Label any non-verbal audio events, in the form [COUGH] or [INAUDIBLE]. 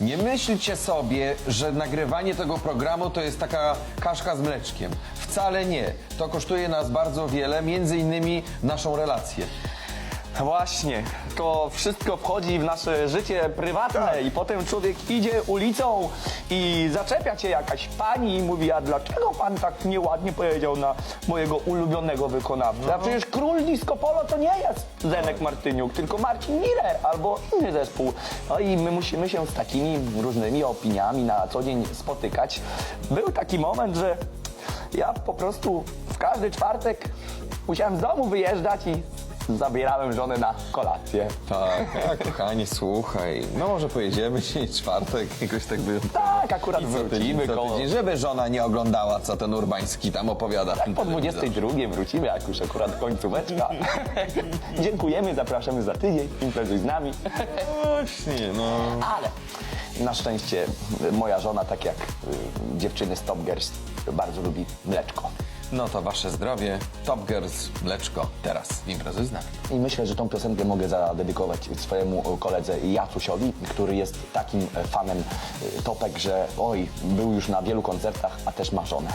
Nie myślcie sobie, że nagrywanie tego programu to jest taka kaszka z mleczkiem. Wcale nie. To kosztuje nas bardzo wiele, między innymi naszą relację. Właśnie, to wszystko wchodzi w nasze życie prywatne Tak. i potem człowiek idzie ulicą i zaczepia cię jakaś pani i mówi, a dlaczego pan tak nieładnie powiedział na mojego ulubionego wykonawcę? No. A przecież król disco polo to nie jest Zenek Martyniuk, tylko Marcin Miller albo inny zespół. No i my musimy się z takimi różnymi opiniami na co dzień spotykać. Był taki moment, że ja po prostu w każdy czwartek musiałem z domu wyjeżdżać i zabierałem żonę na kolację. Tak, [LAUGHS] a, kochani, słuchaj. No może pojedziemy [LAUGHS] dzisiaj czwartek, jakoś tak by... Tak, akurat I co tydzień, wrócimy co koło... tydzień, żeby żona nie oglądała, co ten Urbański tam opowiada. Tak, po 22 wrócimy, jak już akurat końcóweczka. [LAUGHS] Dziękujemy, zapraszamy za tydzień, imprezuj z nami. Właśnie, no. Ale na szczęście moja żona, tak jak y, dziewczyny z Top Girls, bardzo lubi mleczko. No to wasze zdrowie. Top Girls, mleczko, teraz imprezy z. I myślę, że tą piosenkę mogę zadedykować swojemu koledze Jacusiowi, który jest takim fanem y, Topek, że oj, był już na wielu koncertach, a też ma żonę.